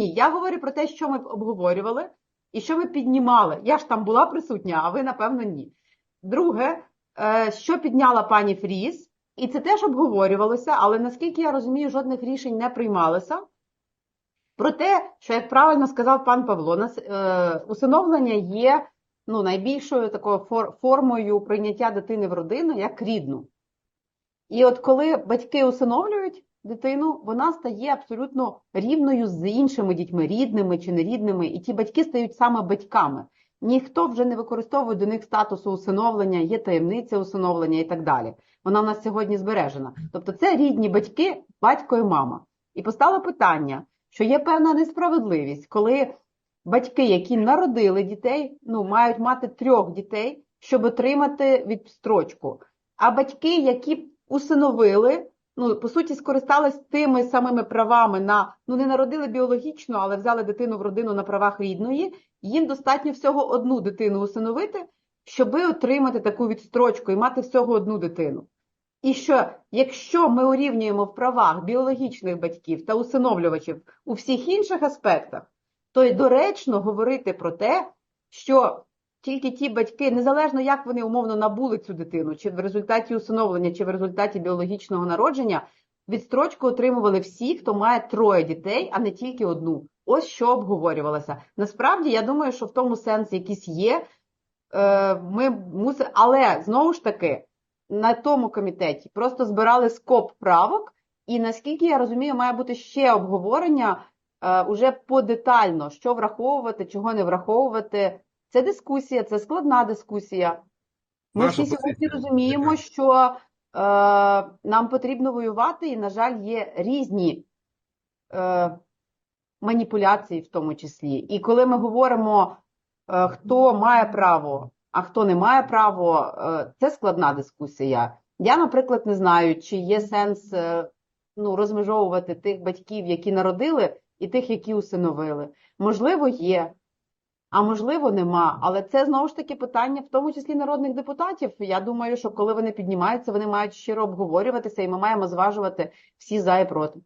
Ні, я говорю про те, що ми обговорювали і що ми піднімали. Я ж там була присутня, а ви, напевно, ні. Друге, е, що підняла пані Фріз, і це теж обговорювалося, але наскільки я розумію, жодних рішень не приймалося. Про те, що, як правильно сказав пан Павло, е, усиновлення є ну, найбільшою такою фор- формою прийняття дитини в родину як рідну. І от коли батьки усиновлюють дитину, вона стає абсолютно рівною з іншими дітьми, рідними чи нерідними, і ті батьки стають саме батьками. Ніхто вже не використовує до них статусу усиновлення, є таємниця усиновлення і так далі. Вона в нас сьогодні збережена. Тобто це рідні батьки, батько і мама. І постало питання, що є певна несправедливість, коли батьки, які народили дітей, ну, мають мати трьох дітей, щоб отримати відстрочку. А батьки, які усиновили, ну, по суті, скористались тими самими правами на, ну, не народили біологічно, але взяли дитину в родину на правах рідної, їм достатньо всього одну дитину усиновити, щоби отримати таку відстрочку і мати всього одну дитину. І що, якщо ми урівнюємо в правах біологічних батьків та усиновлювачів у всіх інших аспектах, то й доречно говорити про те, що тільки ті батьки, незалежно як вони умовно набули цю дитину, чи в результаті усиновлення, чи в результаті біологічного народження, відстрочку отримували всі, хто має троє дітей, а не тільки одну. Ось що обговорювалося. Насправді, я думаю, що в тому сенс якийсь є. Е, Ми мусимо, але знову ж таки, на тому комітеті просто збирали скоп правок, і наскільки я розумію, має бути ще обговорення е, уже подетально, що враховувати, чого не враховувати. Це дискусія, це складна дискусія. Ми Наша всі сьогодні позиція розуміємо, що е, нам потрібно воювати, і, на жаль, є різні е, маніпуляції в тому числі. І коли ми говоримо, е, хто має право, а хто не має право, е, це складна дискусія. Я, наприклад, не знаю, чи є сенс е, ну, розмежовувати тих батьків, які народили, і тих, які усиновили. Можливо, є. А можливо, нема. Але це знову ж таки питання, в тому числі народних депутатів. Я думаю, що коли вони піднімаються, вони мають щиро обговорюватися, і ми маємо зважувати всі за і проти.